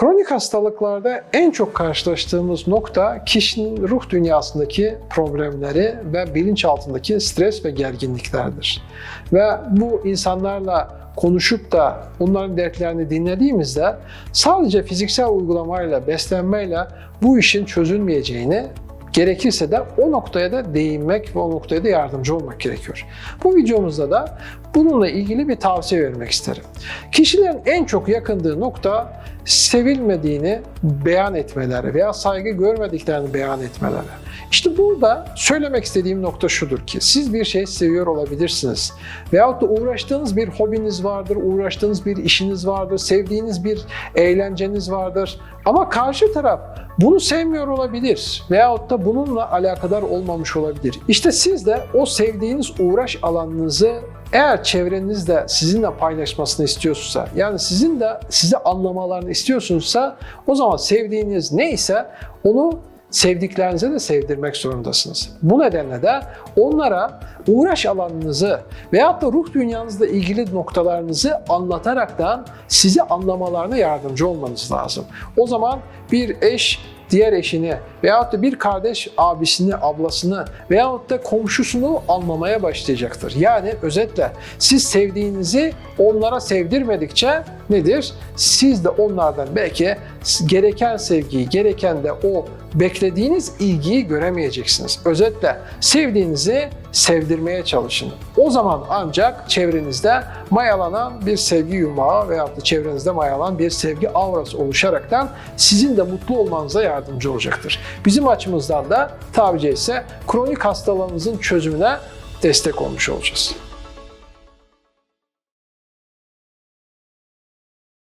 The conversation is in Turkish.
Kronik hastalıklarda en çok karşılaştığımız nokta kişinin ruh dünyasındaki problemleri ve bilinçaltındaki stres ve gerginliklerdir. Ve bu insanlarla konuşup da onların dertlerini dinlediğimizde sadece fiziksel uygulamayla, beslenmeyle bu işin çözülmeyeceğini Gerekirse de o noktaya da değinmek ve o noktaya da yardımcı olmak gerekiyor. Bu videomuzda da bununla ilgili bir tavsiye vermek isterim. Kişilerin en çok yakındığı nokta sevilmediğini beyan etmeleri veya saygı görmediklerini beyan etmeleri. İşte burada söylemek istediğim nokta şudur ki siz bir şey seviyor olabilirsiniz. Veyahut da uğraştığınız bir hobiniz vardır, uğraştığınız bir işiniz vardır, sevdiğiniz bir eğlenceniz vardır. Ama karşı taraf bunu sevmiyor olabilir veyahut da bununla alakadar olmamış olabilir. İşte siz de o sevdiğiniz uğraş alanınızı eğer çevreniz de sizinle paylaşmasını istiyorsa, yani sizin de sizi anlamalarını istiyorsunuzsa o zaman sevdiğiniz neyse onu sevdiklerinize de sevdirmek zorundasınız. Bu nedenle de onlara uğraş alanınızı veyahut da ruh dünyanızla ilgili noktalarınızı anlataraktan sizi anlamalarına yardımcı olmanız lazım. O zaman bir eş diğer eşini veyahut da bir kardeş abisini, ablasını veyahut da komşusunu anlamaya başlayacaktır. Yani özetle siz sevdiğinizi onlara sevdirmedikçe nedir? Siz de onlardan belki gereken sevgiyi, gereken de o beklediğiniz ilgiyi göremeyeceksiniz. Özetle sevdiğinizi sevdirmeye çalışın. O zaman ancak çevrenizde mayalanan bir sevgi yumağı veyahut da çevrenizde mayalanan bir sevgi aurası oluşaraktan sizin de mutlu olmanıza yardımcı olacaktır. Bizim açımızdan da tabiri caizse kronik hastalığınızın çözümüne destek olmuş olacağız.